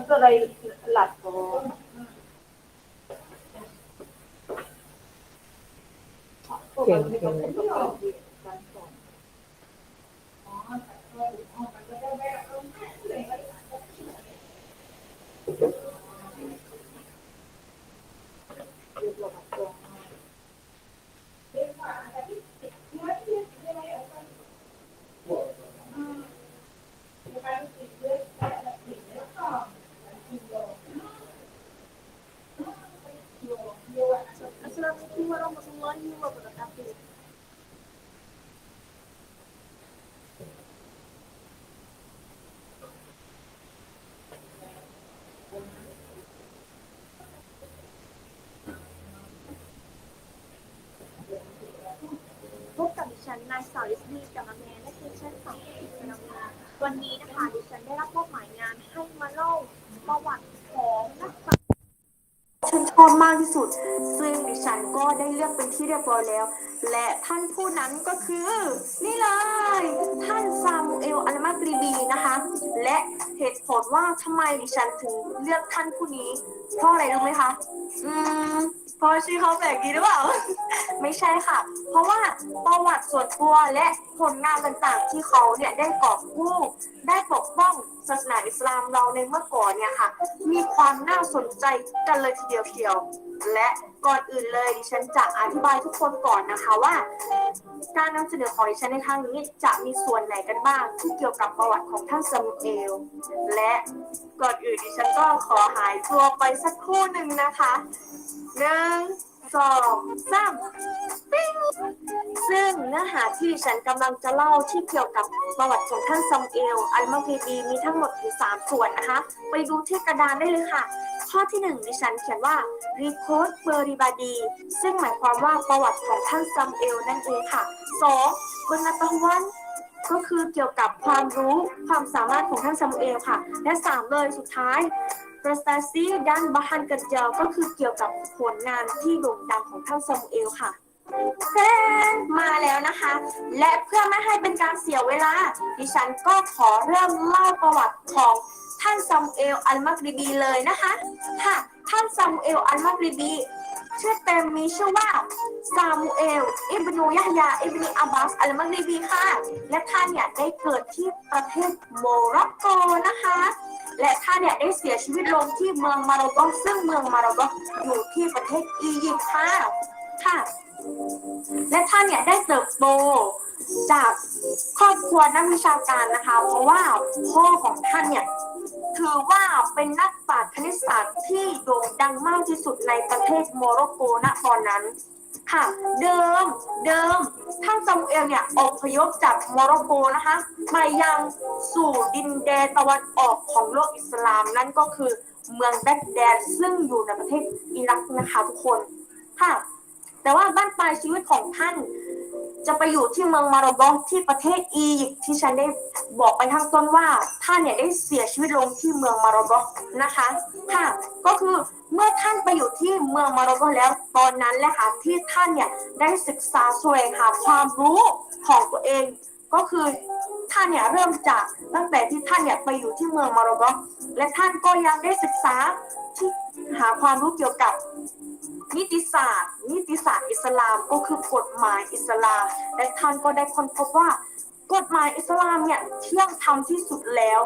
półtorej lat. Bo... Pięknie. นายสาวลิสนีกับมแมนและทีมชั้นสองที่กำลังงานวันนี้นะคะดิฉันได้รับมอบหมายงานให้มาเล่าประวัติของนักสัตว์ฉันชอบมากที่สุด ซึ่งดิฉันก็ได้เลือกเป็นที่เรียบร้อยแล้ว และท่านผู้นั้นก็คือ นี่เลย ท่านซามูเอลอัลมากรีบีนะคะ และเหตุผลว่าทำไมดิฉันถึงเลือกท่านผู้นี้ เพราะอะไรรู้ไหมคะ อืม พราะชื่อเขาแบบนี้หรือเปล่า ไม่ใช่ค่ะ เพราะว่าประวัติส่วนตัวและผลงานต่างๆ ที่เขาเนี่ยได้กอบกู้ ได้ปกป้องศาสนาอิสลามเราในเมื่อก่อนเนี่ยค่ะ มีความน่าสนใจกันเลยทีเดียวเชียว และก่อนอื่นเลยดิฉันจะอธิบายทุกคนก่อนนะคะว่า การนำเสนอของดิฉันในครั้งนี้จะมีส่วนไหนกันบ้างที่เกี่ยวกับประวัติของท่านซามูเอล และก่อนอื่นดิฉันก็ขอหายตัวไปสักครู่หนึ่งนะคะหนึ่ง สองสามซึ่งเนื้อหาที่ฉันกำลังจะเล่าที่เกี่ยวกับประวัติของท่านซามูเอลอัลมาพีดีมีทั้งหมดอยู่สามส่วนนะคะ ไปดูที่กระดานได้เลยค่ะ ข้อที่หนึ่งดิฉันเขียนว่า Record b e r i b a d i ซึ่งหมายความว่าประวัติของท่านซัมเอลนั่นเองค่ะสองบนนาตวันก็คือเกี่ยวกับความรู้ความสามารถของท่านซามูเอลค่ะ และสามเลยสุดท้าย prestasi dan bahan kerja ก็คือเกี่ยวกับผลงานที่โด่งดังของท่านซามูเอลค่ะแฟนมาแล้วนะคะ และเพื่อไม่ให้เป็นการเสียเวลา ดิฉันก็ขอเริ่มเล่าประวัติของท่านซามูเอลอัลมักริบีเลยนะคะค่ะท่านซามูเอลอัลมักริบีชื่อเต็มมีชื่อว่าซามูเอล อิบนูยะยา อิบนีอับบาส อัลมักริบีค่ะ และท่านเนี่ยได้เกิดที่ประเทศโมร็อกโกนะคะ และท่านเนี่ยได้เสียชีวิตลงที่เมืองมาโรโกซึ่งเมืองมาโรโกอยู่ที่ประเทศอียิปต์ค่ะค่ะ และท่านเนี่ยได้เติบโตจากครอบครัวนักวิชาการนะคะ เพราะว่าพ่อของท่านเนี่ยถือว่าเป็นนักปราชญ์คณิตศาสตร์ที่โด่งดังมากที่สุดในประเทศโมร็อกโกณตอนนั้น ค่ะ เดิมเดิมท่านซามูเอลเนี่ยอพยพจากโมร็อกโกนะคะมายังสู่ดินแดนตะวันออกของโลกอิสลามนั่นก็คือเมืองแบกแดดซึ่งอยู่ในประเทศอิรักนะคะทุกคนค่ะ แต่ว่าบ้านปลายชีวิตของท่าน จะไปอยู่ที่เมืองมาโรบองที่ประเทศอียิปต์ที่ฉันได้บอกไปข้างต้นว่าท่านเนี่ยได้เสียชีวิตลงที่เมืองมาโรบองนะคะค่ะก็คือเมื่อท่านไปอยู่ที่เมืองมาโรบองแล้วตอนนั้นแหละค่ะที่ท่านเนี่ยได้ศึกษาสวงหาความรู้ของตัวเอง ก็คือท่านเนี่ยเริ่มจากตั้งแต่ที่ท่านเนี่ยไปอยู่ที่เมืองมาโรบองและท่านก็ยังได้ศึกษาที่หาความรู้เกี่ยวกับนิติศาสตร์ นิติศาสตร์ สลามก็คือกฎหมายอิสลาม และท่านก็ได้ค้นพบว่ากฎหมายอิสลามเนี่ยเที่ยงธรรมที่สุดแล้ว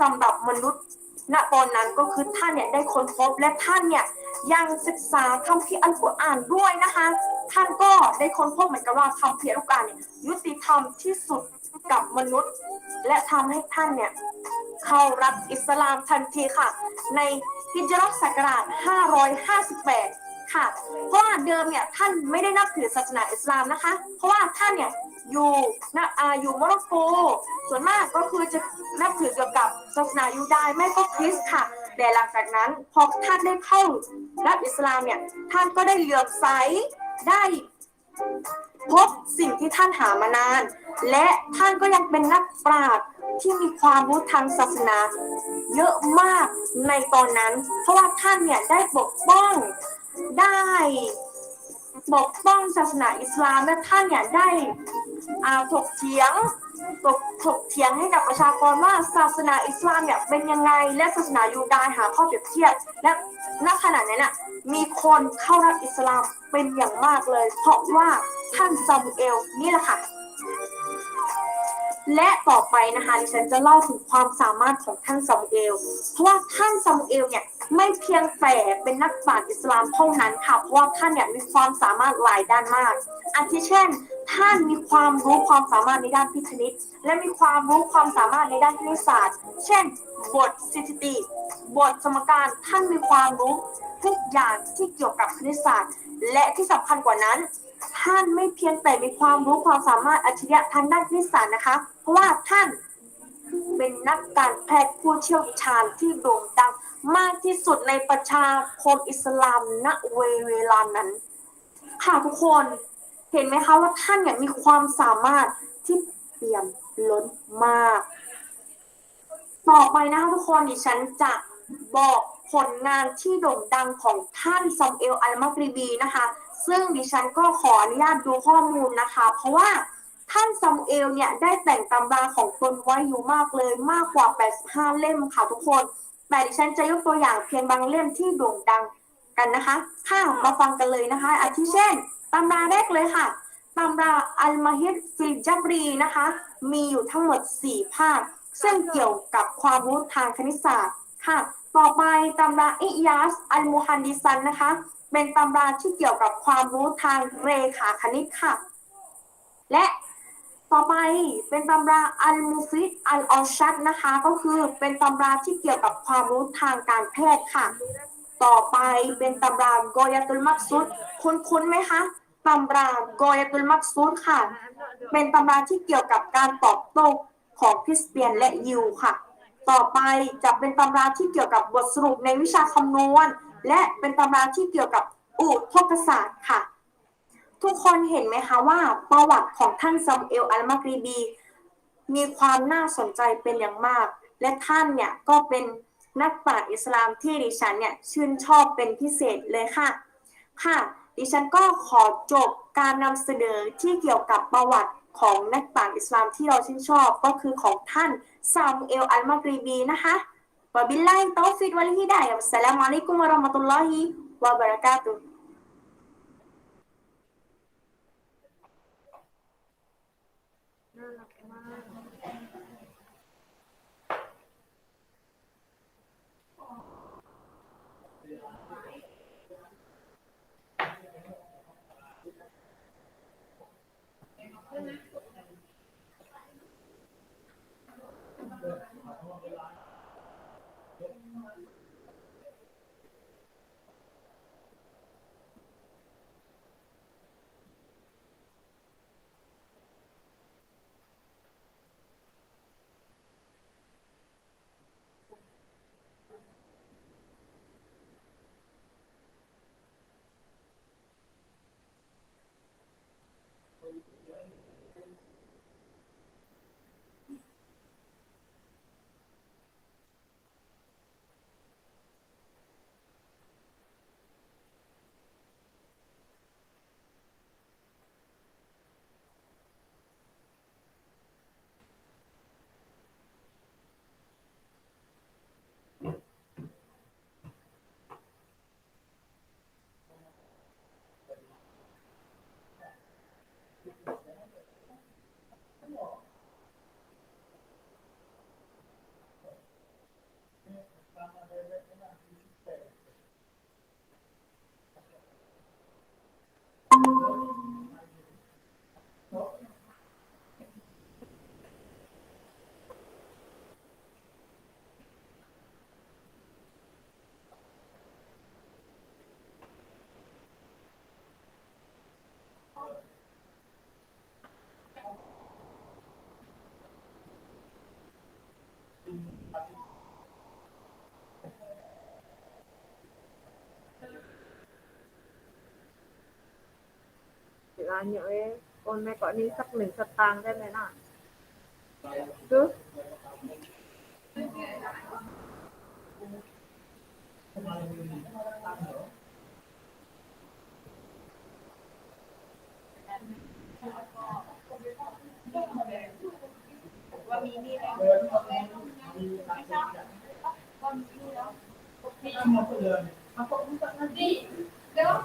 สำหรับมนุษย์ณตอนนั้นก็คือท่านเนี่ยได้ค้นพบและท่านเนี่ยยังศึกษาคัมภีร์อัลกุรอานด้วยนะคะ ท่านก็ได้ค้นพบเหมือนกันว่าคัมภีร์อัลกุรอานเนี่ยยุติธรรมที่สุดกับมนุษย์ และทำให้ท่านเนี่ยเข้ารับอิสลามทันทีค่ะ ในฮิจรัตศักราช558 ค่ะ เพราะว่าเดิมเนี่ยท่านไม่ได้นับถือศาสนาอิสลามนะคะ เพราะว่าท่านเนี่ยอยู่นะอ่าอยู่โมร็อกโก ส่วนมากก็คือจะนับถือเกี่ยวกับศาสนายูดายไม่ก็คริสต์ค่ะ แต่หลังจากนั้นพอท่านได้เข้ารับอิสลามเนี่ยท่านก็ได้เลือบใสได้พบสิ่งที่ท่านหามานาน และท่านก็ยังเป็นนักปราชญ์ที่มีความรู้ทางศาสนา เยอะมากในตอนนั้น เพราะว่าท่านเนี่ยได้ปกป้อง ได้ปกป้องศาสนาอิสลามและท่านเนี่ยได้าถกเถียงถกถกเถียงให้กับประชากรว่าศาสนาอิสลามเนี่ยเป็นยังไง และศาสนายูดาห์หาข้อเปรียบเทียบและณขณะนั้นน่ะมีคนเข้ารับอิสลามเป็นอย่างมากเลย เพราะว่าท่านซามูเอลนี่แหละค่ะ และต่อไปนะคะดิฉันจะเล่าถึงความสามารถของท่านซามูเอลเพราะว่าท่านซามูเอลเนี่ย ไม่เพียงแต่เป็นนักปราชญ์อิสลามเท่านั้นค่ะเพราะว่าท่านเนี่ยมีความสามารถหลายด้านมากอาทิเช่น ท่านมีความรู้ความสามารถในด้านพิคณิตและมีความรู้ความสามารถในด้านคณิตศาสตร์ เช่น บทสถิติ บทสมการท่านมีความรู้ทุกอย่างที่เกี่ยวกับคณิตศาสตร์ และที่สำคัญกว่านั้น ท่านไม่เพียงแต่มีความรู้ความสามารถอัจฉริยะทางด้านคณิตศาสตร์นะคะ เพราะว่าท่าน เป็นนักการแพทย์ผู้เชี่ยวชาญที่โด่งดังมากที่สุดในประชาคมอิสลามณเวเวลานั้น ค่ะทุกคนเห็นไหมคะว่าท่านเนี่ยมีความสามารถที่เปี่ยมล้นมาก ต่อไปนะคะทุกคนดิฉันจะบอกผลงานที่โด่งดังของท่านซอมเอลอัลมากรีบีนะคะ ซึ่งดิฉันก็ขออนุญาตดูข้อมูลนะคะ เพราะว่า ท่านซอมเอลเนี่ยได้แต่งตำราของตนไว้อยู่มากเลยมากกว่า 85 เล่มค่ะทุกคน แต่ดิฉันจะยกตัวอย่างเพียงบางเล่มที่โด่งดังกันนะคะค่ะมาฟังกันเลยนะคะ อาทิเช่นตำราแรกเลยค่ะตำราอัลมาฮิดฟิลจับรีนะคะ มีอยู่ทั้งหมด 4 ภาค ซึ่งเกี่ยวกับความรู้ทางคณิตศาสตร์ค่ะ ต่อไปตำราอิยาสอัลมูฮันดิซันนะคะ เป็นตำราที่เกี่ยวกับความรู้ทางเรขาคณิตค่ะ และ ต่อไปเป็นตำราอัลมูฟิดอัลออชัดนะคะ ก็คือเป็นตำราที่เกี่ยวกับความรู้ทางการแพทย์ค่ะ ต่อไปเป็นตำรากอยาตุลมักซุดคุ้นๆไหมคะตำรากอยาตุลมักซุดค่ะ เป็นตำราที่เกี่ยวกับการตอบโต้ของคริสเตียนและยิวค่ะ ต่อไปจะเป็นตำราที่เกี่ยวกับบทสรุปในวิชาคำนวณ และเป็นตำราที่เกี่ยวกับอุทกศาสตร์ค่ะ ทุกคนเห็นไหมคะว่าประวัติของท่านซามเอลอัลมากรีบี มีความน่าสนใจเป็นอย่างมาก และท่านเนี่ยก็เป็นนักปราชญ์อิสลามที่ดิฉันเนี่ยชื่นชอบเป็นพิเศษเลยค่ะ ค่ะ ดิฉันก็ขอจบการนำเสนอที่เกี่ยวกับประวัติของนักปราชญ์อิสลามที่เราชื่นชอบก็คือของท่านซามเอลอัลมากรีบีนะคะวบิลลาฮิตอฟิกวัลฮิดายะวัสสลามุอะลัยกุมวะเราะมะตุลลอฮิวะบะเราะกาตุฮ์ น่ารักมาก ร้า là nhớ con mẹ có đi sắp mình sắp tàng thế này nè trước Đi, đó.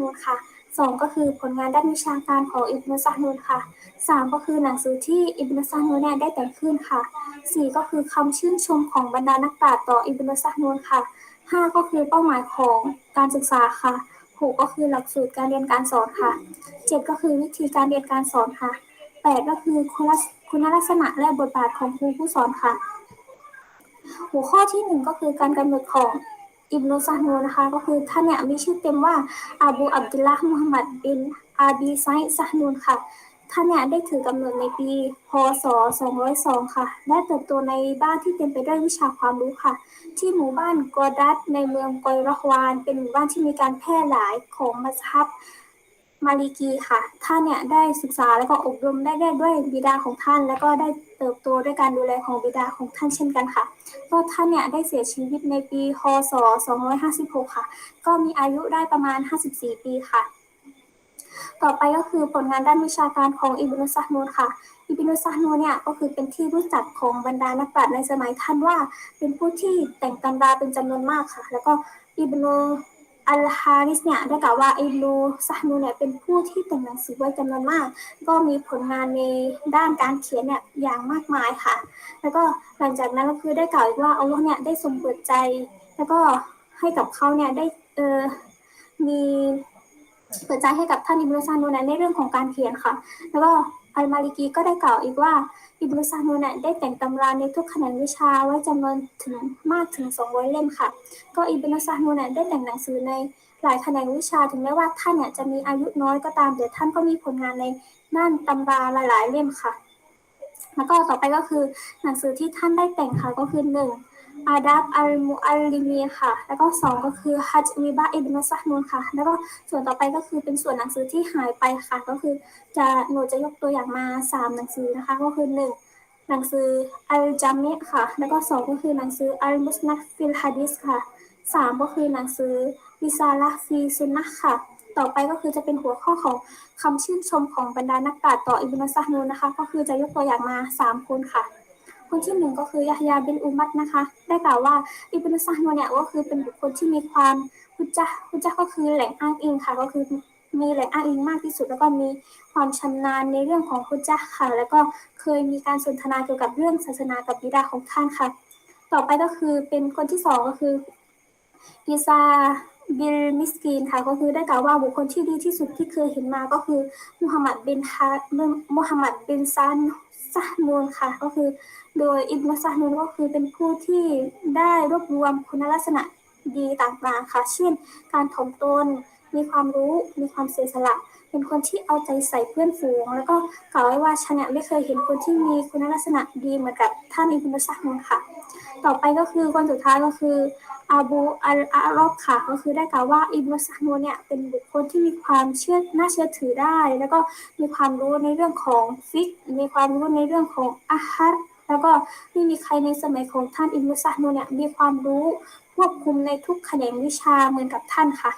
นูนค่ะสองก็คือผลงานด้านวิชาการของอิบนุซานูนค่ะสามก็คือหนังสือที่อิบนุซานูนเนี่ยได้แต่งขึ้นค่ะสี่ก็คือคำชื่นชมของบรรดานักปราชญ์ต่ออิบนุซานูนค่ะห้าก็คือเป้าหมายของการศึกษาค่ะหกก็คือหลักสูตรการเรียนการสอนค่ะเจ็ดก็คือวิธีการเรียนการสอนค่ะแปดก็คือคุณลักษณะและบทบาทของครูผู้สอนค่ะ หัวข้อที่หนึ่งก็คือการกำเนิดของ อิบนุซานูนะคะ ก็คือท่านเนี่ยมีชื่อเต็มว่าอาบูอับดุลลาห์มุฮัมมัดบินอาบีไซซานูนค่ะท่านเนี่ยได้ถือกำเนิดในปีพศ 202 ค่ะและเติบโตในบ้านที่เต็มไปด้วยวิชาความรู้ค่ะ ที่หมู่บ้านกอดัตในเมืองกอยรอฮวาน เป็นหมู่บ้านที่มีการแพร่หลายของมัสฮับ มาลิกีค่ะ ท่านเนี่ยได้ศึกษาและก็อบรมได้ได้ด้วยบิดาของท่าน และก็ได้เติบโตด้วยการดูแลของบิดาของท่านเช่นกันค่ะ ก็ท่านเนี่ยได้เสียชีวิตในปี คศ 256 ค่ะ ก็มีอายุได้ประมาณ 54 ปีค่ะ ต่อไปก็คือผลงานด้านวิชาการของอิบนุซานูนค่ะอิบนุซานูนเนี่ยก็คือเป็นที่รู้จักของบรรดานักปราชญ์ในสมัยท่านว่า เป็นผู้ที่แต่งตำราเป็นจำนวนมากค่ะ แล้วก็อิบนุ อัลฮาริสเนี่ยได้กล่าวว่าอิบนุซานูเนี่ยเป็นผู้ที่แต่งหนังสือไว้จำนวนมาก ก็มีผลงานในด้านการเขียนเนี่ยอย่างมากมายค่ะ แล้วก็หลังจากนั้นก็คือได้กล่าวอีกว่าอัลลอฮ์เนี่ยได้ทรงเปิดใจ แล้วก็ให้กับเขาเนี่ยได้เออมีเปิดใจให้กับท่านอิบนุซานูนในเรื่องของการเขียนค่ะ แล้วก็ อัลมาลิกีก็ได้กล่าวอีกว่า อิบนุซานูนเนี่ยได้แต่งตำราในทุกแขนงวิชาไว้จำนวนถึงมากถึง 200 เล่มค่ะ ก็อิบนุซานูนเนี่ยได้แต่งหนังสือในหลายแขนงวิชาถึงแม้ว่าท่านเนี่ยจะมีอายุน้อยก็ตามแต่ท่านก็มีผลงานในด้านตำราหลาย ๆ เล่มค่ะ แล้วก็ต่อไปก็คือหนังสือที่ท่านได้แต่งค่ะก็คือหนึ่ง อาดับอัลมุอัลลิมีค่ะ แล้วก็สองก็คือฮัจวิบะอิบนุซะนูนค่ะ แล้วก็ส่วนต่อไปก็คือเป็นส่วนหนังสือที่หายไปค่ะ ก็คือจะหนูจะยกตัวอย่างมาสามหนังสือนะคะ ก็คือหนึ่งหนังสืออัลจามิค่ะ แล้วก็สองก็คือหนังสืออัลมุสนัดฟิลฮะดิษค่ะสามก็คือหนังสือริซาละฟีซุนนะค่ะ ต่อไปก็คือจะเป็นหัวข้อของคำชื่นชมของบรรดานักปราชญ์ต่ออิบนุซะนูนนะคะ ก็คือจะยกตัวอย่างมาสามคนค่ะ คนที่หนึ่งก็คือยะฮยาบินอุมัดนะคะ ได้กล่าวว่าอิบนุซะนูนเนี่ยก็คือเป็นบุคคลที่มีความฮุจจะห์ฮุจจ์ก็คือแหล่งอ้างอิงค่ะก็คือมีแหล่งอ้างอิงมากที่สุด แล้วก็มีความชำนาญในเรื่องของฮุจจ์ค่ะ แล้วก็เคยมีการสนทนาเกี่ยวกับเรื่องศาสนากับบิดาของท่านค่ะ ต่อไปก็คือเป็นคนที่สองก็คืออิซาบิลมิสกีนค่ะก็คือได้กล่าวว่าบุคคลที่ดีที่สุดที่เคยเห็นมาก็คือมุฮัมมัดบินฮามุฮัมมัดบินซาน ซะนูนค่ะ ก็คือ โดยอิบนุซะนูนก็คือเป็นผู้ที่ได้รวบรวมคุณลักษณะดีต่างๆค่ะ เช่น การถ่อมตน มีความรู้ มีความเสียสละ เป็นคนที่เอาใจใส่เพื่อนฝูง แล้วก็กล่าวไว้ว่าฉันเนี่ยไม่เคยเห็นคนที่มีคุณลักษณะดีเหมือนกับท่านอิบนุซะนูนค่ะ ต่อไปก็คือคนสุดท้ายก็คืออาบูอัลอารอบค่ะก็คือได้กล่าวว่าอิบนุซะนูเนี่ยเป็นบุคคลที่มีความเชื่อน่าเชื่อถือได้ แล้วก็มีความรู้ในเรื่องของฟิกมีความรู้ในเรื่องของอาฮัดแล้วก็ไม่มีใครในสมัยของท่านอิบนุซะนูเนี่ยมีความรู้ควบคุมในทุกแขนงวิชาเหมือนกับท่านค่ะ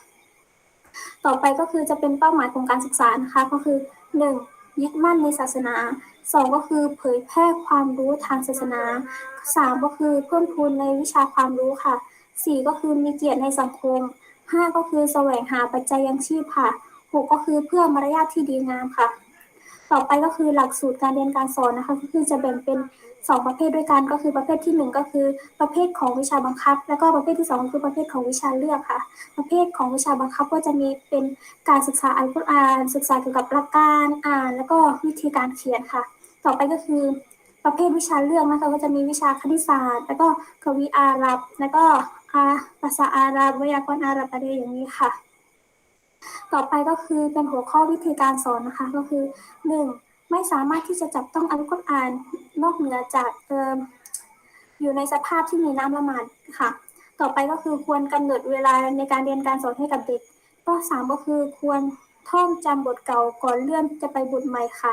ต่อไปก็คือจะเป็นเป้าหมายของการศึกษานะคะก็คือ 1. ยึดมั่นในศาสนา 2. ก็คือเผยแพร่ความรู้ทางศาสนา 3. ก็คือเพิ่มพูนในวิชาความรู้ค่ะสี่ก็คือมีเกียรติในสังคมห้าก็คือแสวงหาปัจจัยยังชีพค่ะหกก็คือเพื่อมารยาทที่ดีงามค่ะ ต่อไปก็คือหลักสูตรการเรียนการสอนนะคะ ก็คือจะแบ่งเป็นสองประเภทด้วยกัน ก็คือประเภทที่หนึ่งก็คือประเภทของวิชาบังคับ แล้วก็ประเภทที่สองก็คือประเภทของวิชาเลือกค่ะ ประเภทของวิชาบังคับก็จะมีเป็นการศึกษาอัลกุรอาน ศึกษาเกี่ยวกับหลักการอ่าน แล้วก็วิธีการเขียนค่ะ ต่อไปก็คือประเภทวิชาเลือกนะคะก็จะมีวิชาคณิตศาสตร์ แล้วก็กวีอาหรับ แล้วก็ภาษาอาหรับ วยากรณ์อาหรับอะไรอย่างนี้ค่ะ ต่อไปก็คือเป็นหัวข้อวิธีการสอนนะคะก็คือหนึ่งไม่สามารถที่จะจับต้องอัลกุรอานนอกเหนือจากเอออยู่ในสภาพที่มีน้ำละหมาดค่ะ ต่อไปก็คือควรกำหนดเวลาในการเรียนการสอนให้กับเด็กก็สามก็คือควรท่องจำบทเก่าก่อนเลื่อนจะไปบทใหม่ค่ะ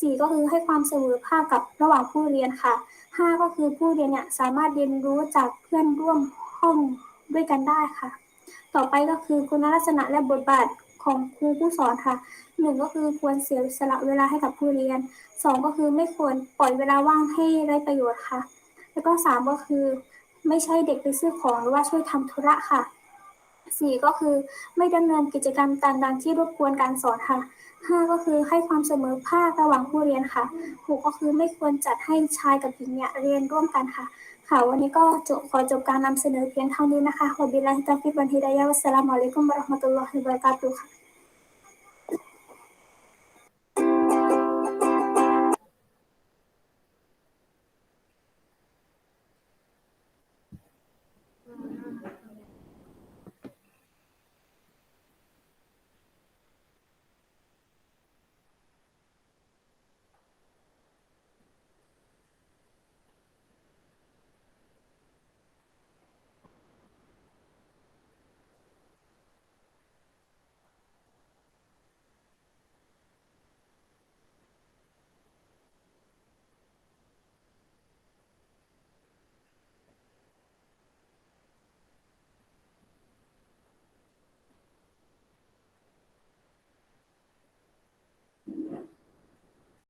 สี่ก็คือให้ความเสมอภาคกับระหว่างผู้เรียนค่ะห้าก็คือผู้เรียนเนี่ยสามารถเรียนรู้จากเพื่อนร่วมห้องด้วยกันได้ค่ะ ต่อไปก็คือคุณลักษณะและบทบาทของครูผู้สอนค่ะหนึ่งก็คือควรเสียสละเวลาให้กับผู้เรียนสองก็คือไม่ควรปล่อยเวลาว่างให้ไร้ประโยชน์ค่ะ แล้วก็สามก็คือ ไม่ใช่เด็กไปซื้อของหรือว่าช่วยทำธุระค่ะสี่ก็คือไม่ดำเนินกิจกรรมต่างๆที่รบกวนการสอนค่ะห้าก็คือให้ความเสมอภาคระหว่างผู้เรียนค่ะหกก็คือไม่ควรจัดให้ชายกับหญิงเนี่ยเรียนร่วมกันค่ะ ค่ะ วันนี้ก็จบขอจบการนำเสนอเพียงเท่านี้นะคะวะบิลลาฮิตาฟิบันฮิดายะวัสสลามุอะลัยกุมบะเราะห์มะตุลลอฮิวะบะเราะกาตุฮ์ค่ะ